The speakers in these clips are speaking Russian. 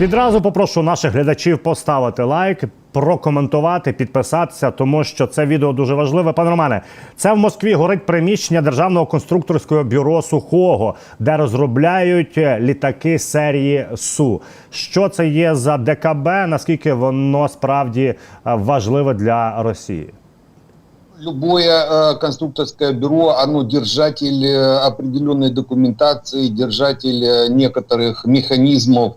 Відразу попрошу наших глядачів поставити лайк, прокоментувати, підписатися, тому що це відео дуже важливе. Пане Романе, це в Москві горить приміщення державного конструкторського бюро сухого, де розробляють е, літаки серії Су. Що це є за ДКБ? Наскільки воно справді е, важливе для Росії? Любое э, конструкторское бюро, оно держатель э, определенной документации, держатель э, некоторых механизмов э,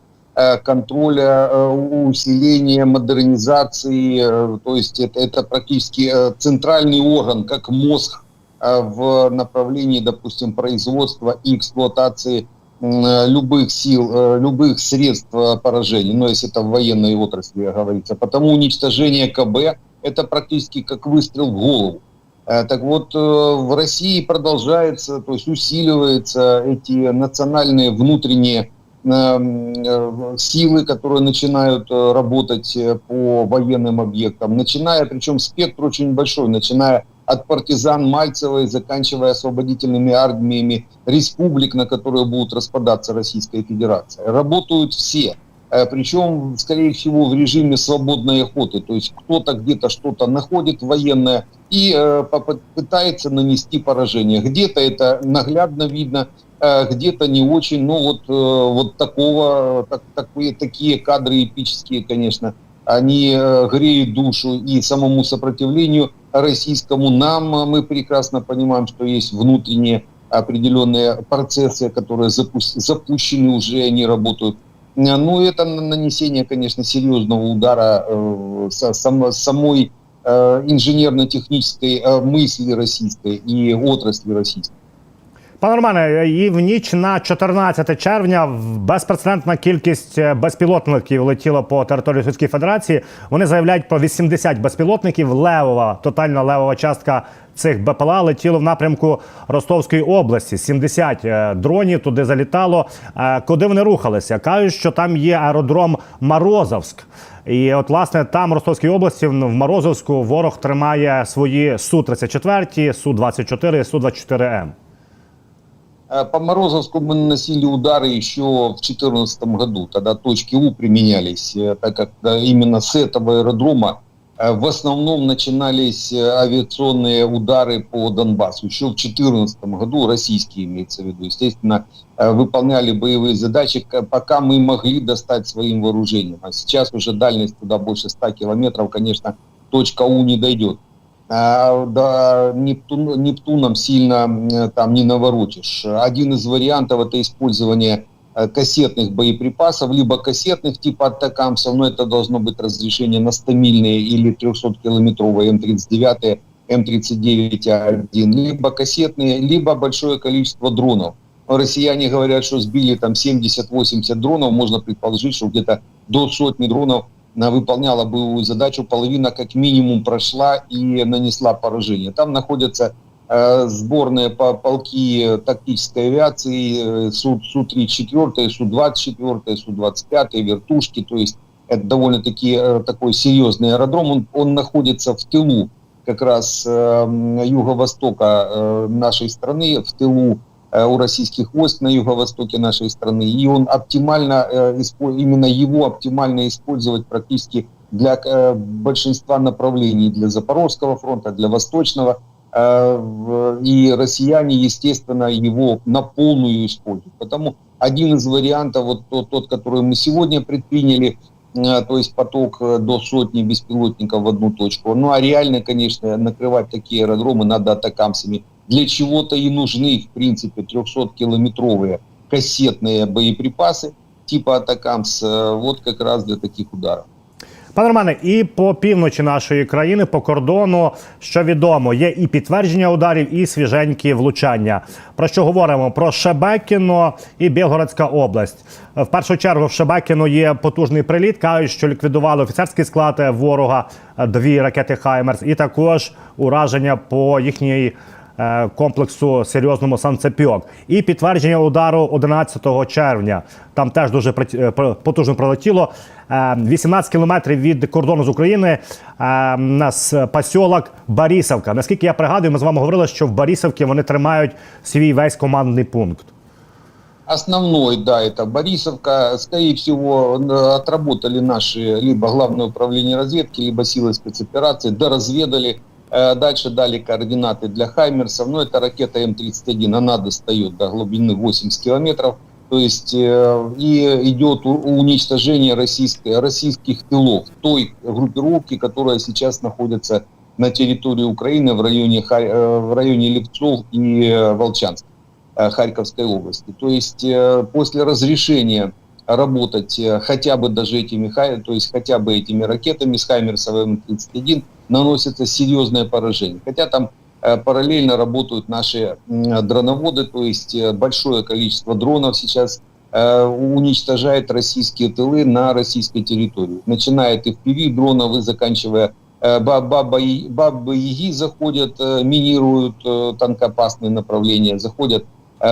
контроля, э, усиления, модернизации. э, то есть это, это практически э, центральный орган, как мозг э, в направлении, допустим, производства и эксплуатации э, любых сил, э, любых средств э, поражения, ну, если это в военной отрасли говорится. Потому уничтожение КБ – это практически как выстрел в голову. Э, Так вот, э, в России продолжается, то есть усиливаются эти национальные внутренние э, силы, которые начинают э, работать э, по военным объектам, начиная, причем спектр очень большой, начиная от партизан Мальцева и заканчивая освободительными армиями республик, на которые будут распадаться Российская Федерация. Работают все. Э, Причем, скорее всего, в режиме свободной охоты. То есть кто-то где-то что-то находит военное и э, пытается нанести поражение. Где-то это наглядно видно, э, где-то не очень. Но вот, э, вот такого, так, такие, такие кадры эпические, конечно, они э, греют душу и самому сопротивлению российскому. Нам э, мы прекрасно понимаем, что есть внутренние определенные процессы, которые запущены уже, они работают. Э, Ну, это на- нанесение, конечно, серьезного удара э, самой э, инженерно-технической э, мысли российской и отрасли российской. Пане Романе, і в ніч на 14 червня безпрецедентна кількість е, безпілотників летіла по території Російської Федерації. Вони заявляють про 80 безпілотників. Левова, тотальна левова частка цих БПЛА летіло в напрямку Ростовської області. 70 е, дронів туди залітало. Е, Куди вони рухалися? Кажуть, що там є аеродром Морозовськ. І от, власне, там Ростовській області, в Морозовську, ворог тримає свої Су-34, Су-24, Су-24М. Э, По Морозовску мы наносили удары еще в 2014 году. Тогда точки У применялись, э, так как э, именно с этого аэродрома в основном начинались авиационные удары по Донбассу. Еще в 2014 году, российские имеется в виду, естественно, выполняли боевые задачи, пока мы могли достать своим вооружением. А сейчас уже дальность туда больше 100 километров, конечно, точка У не дойдет. А, да, Нептун, Нептуном сильно м, там не наворотишь. Один из вариантов это использование э, кассетных боеприпасов, либо кассетных типа атакамсов, но это должно быть разрешение на 100-мильные или 300-километровые М-39, М-39А1, либо кассетные, либо большое количество дронов. Но Россияне говорят, что сбили там 70-80 дронов, можно предположить, что где-то до сотни дронов выполняла боевую задачу, половина как минимум прошла и нанесла поражение. Там находятся э, сборные по- полки тактической авиации, э, Су- Су-34, Су-24, Су-25, вертушки, то есть это довольно-таки э, такой серьезный аэродром, он, он находится в тылу как раз э, юго-востока э, нашей страны, в тылу у российских войск на юго-востоке нашей страны, и он оптимально, э, именно его оптимально использовать практически для э, большинства направлений, для Запорожского фронта, для Восточного, Э, и россияне, естественно, его на полную используют. Потому один из вариантов, вот тот, тот который мы сегодня предприняли, э, то есть поток э, до сотни беспилотников в одну точку. Ну а реально, конечно, накрывать такие аэродромы надо атакамсами. Для чего-то и нужны, в принципе, 300-километровые кассетные боеприпасы типа атакамс, э, вот как раз для таких ударов. Пане Романе, і по півночі нашої країни, по кордону, що відомо, є і підтвердження ударів, і свіженькі влучання. Про що говоримо? Про Шебекіно і Білгородська область. В першу чергу в Шебекіно є потужний приліт. Кажуть, що ліквідували офіцерський склад ворога, е, дві ракети Хаймерс, і також ураження по їхній е, комплексу серйозному санцепьок. І підтвердження удару 11 червня. Там теж дуже е, потужно прилетіло. Е, 18 кілометрів від кордону з України е, нас посілок Борисовка. Наскільки я пригадую, ми з вами говорили, що в Борисовці вони тримають свій весь командний пункт. Основной, да, это Борисовка. Скорее всего, отработали наши либо Главное управление разведки, либо силы спецоперации, доразведали. Э, Дальше дали координаты для Хаймерсов. Но это ракета М-31, она достает до глубины 80 километров. То есть э, и идет уничтожение российской, российских тылов, той группировки, которая сейчас находится на территории Украины в районе, э, в районе Левцов и Волчанск. Харьковской области. То есть после разрешения работать э, хотя бы даже этими, то есть хотя бы этими ракетами с Хаймерсовым 31 наносится серьезное поражение. Хотя там э, параллельно работают наши дроноводы, то есть э, большое количество дронов сейчас уничтожает российские тылы на российской территории. Начиная от FPV дронов и заканчивая э, ба- баба, И- бабы Яги заходят, минируют танкоопасные направления, заходят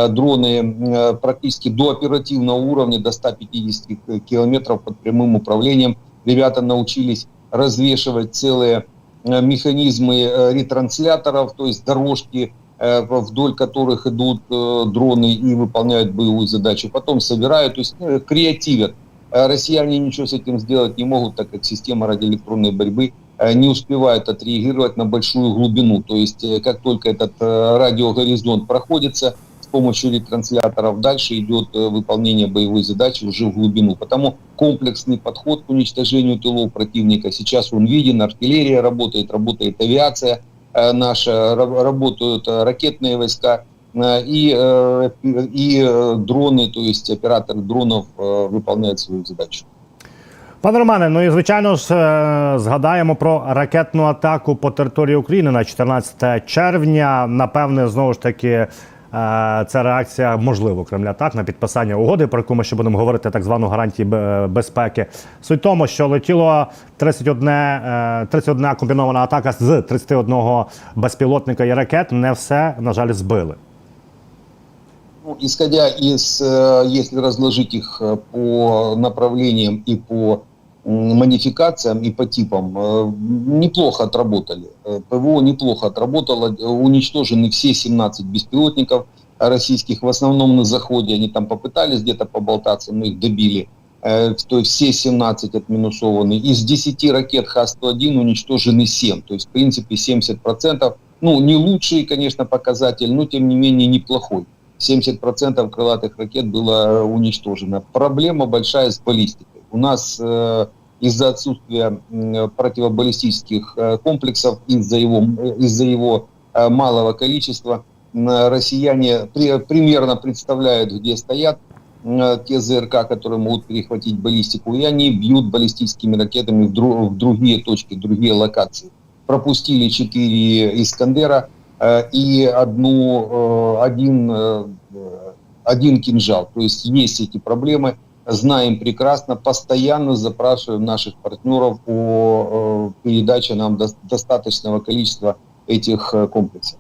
дроны э, практически до оперативного уровня, до 150 к- километров под прямым управлением. Ребята научились развешивать целые э, механизмы э, ретрансляторов, то есть дорожки, э, вдоль которых идут э, дроны и выполняют боевую задачу. Потом собирают, то есть э, креативят. Э, Россияне ничего с этим сделать не могут, так как система радиоэлектронной борьбы э, не успевает отреагировать на большую глубину. То есть э, как только этот э, радиогоризонт проходится помощью ретрансляторов, дальше идет э, выполнение боевой задачи уже в глубину. Потому комплексный подход к уничтожению тылов противника сейчас он виден, артиллерия работает, работает авиация э, наша, ра- работают э, ракетные войска, э, и, э, и э, дроны, то есть операторы дронов э, выполняют свою задачу. Пане Романе, ну і звичайно ж е, згадаємо про ракетну атаку по території України на 14 червня. Напевне, знову ж таки. е, Це реакція можливо Кремля так на підписання угоди, про яку ми ще будемо говорити, так звану гарантії безпеки. Суть тому, що летіло 31, е, 31 комбінована атака з 31 безпілотника і ракет. Не все на жаль збили. Ну, исходя из, если разложить их э, по направлениям и по модификациям и по типам, э, неплохо отработали. Э, ПВО неплохо отработало, э, уничтожены все 17 беспилотников российских, в основном на заходе, они там попытались где-то поболтаться, но их добили. То есть все 17 отминусованы. Из 10 ракет Х-101 уничтожены 7, то есть в принципе 70%. Ну, не лучший, конечно, показатель, но тем не менее неплохой. 70% крылатых ракет было уничтожено. Проблема большая с баллистикой. У нас э, из-за отсутствия противобаллистических э, комплексов, из-за его, э, из-за его э, малого количества, россияне при- примерно представляют, где стоят те ЗРК, которые могут перехватить баллистику, и они бьют баллистическими ракетами в, дру- в другие точки, в другие локации. Пропустили 4 «Искандера», и одну, один, один кинжал. То есть есть эти проблемы, знаем прекрасно, постоянно запрашиваем наших партнеров о э, передаче нам дос- достаточного количества этих э, комплексов.